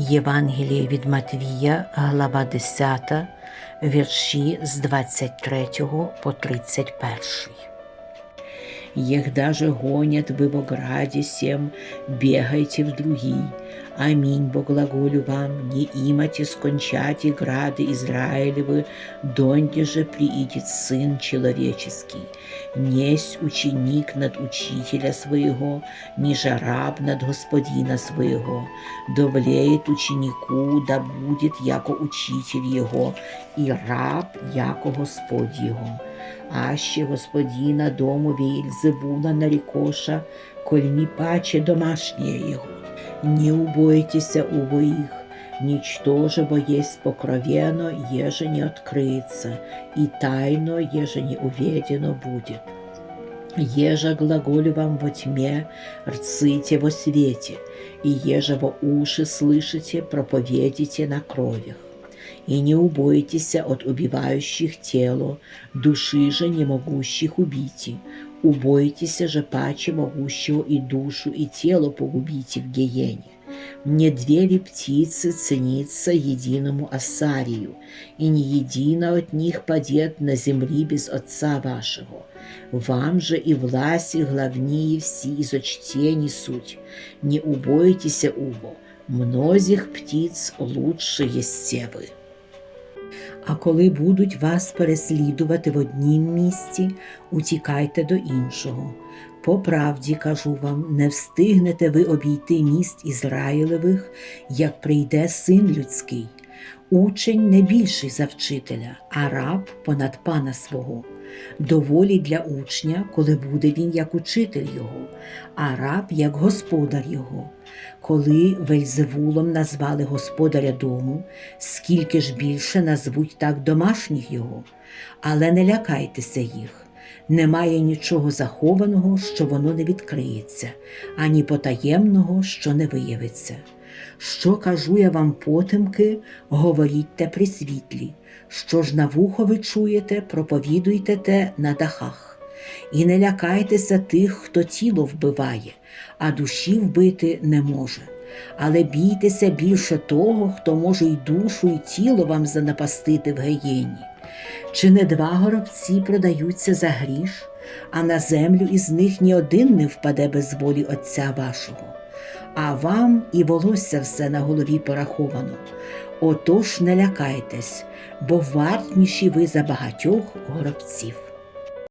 Євангеліє від Матвія, глава 10, вірші з 23 по 31. Егда даже гонят вы в ограде сем, бегайте в другий. Аминь, бо глаголю вам, не имате скончать и грады Израилевы, донде же приидет Сын Человеческий. Несть ученик над учителя своего, ниже раб над господина своего. Довлеет ученику, да будет яко учитель его, и раб яко Господь его. Аще господина дому Веельзевула нарекоша, коль не паче домашнее его. Не убойтеся уво их, ничтоже бо есть покровено, еже не открыется, и тайно, еже не уведено будет. Еже глаголю вам во тьме, рците во свете, и еже во уши слышите, проповедите на кровях. И не убойтеся от убивающих тело, души же не могущих убить. Убойтеся же паче могущего и душу, и тело погубите в гиене. Не две ли птицы ценится единому осарию, и не едино от них падет на земли без Отца вашего. Вам же и власти главнее все изочтени суть. Не убойтеся убо, мнозих птиц лучше есте вы. А коли будуть вас переслідувати в однім місці, утікайте до іншого. По правді кажу вам, не встигнете ви обійти міст Ізраїлевих, як прийде син людський. Учень не більший за вчителя, а раб понад пана свого. Доволі для учня, коли буде він як учитель його, а раб як господар його. Коли Вельзевулом назвали господаря дому, скільки ж більше назвуть так домашніх його, але не лякайтеся їх. Немає нічого захованого, що воно не відкриється, ані потаємного, що не виявиться. Що кажу я вам потемки, говоріть те при світлі, що ж на вухо ви чуєте, проповідуйте те на дахах. І не лякайтеся тих, хто тіло вбиває, а душі вбити не може. Але бійтеся більше того, хто може й душу, і тіло вам занапастити в геєні. Чи не два горобці продаються за гріш, а на землю із них ні один не впаде без волі Отця вашого, а вам і волосся все на голові пораховано. Отож не лякайтесь, бо вартніші ви за багатьох горобців.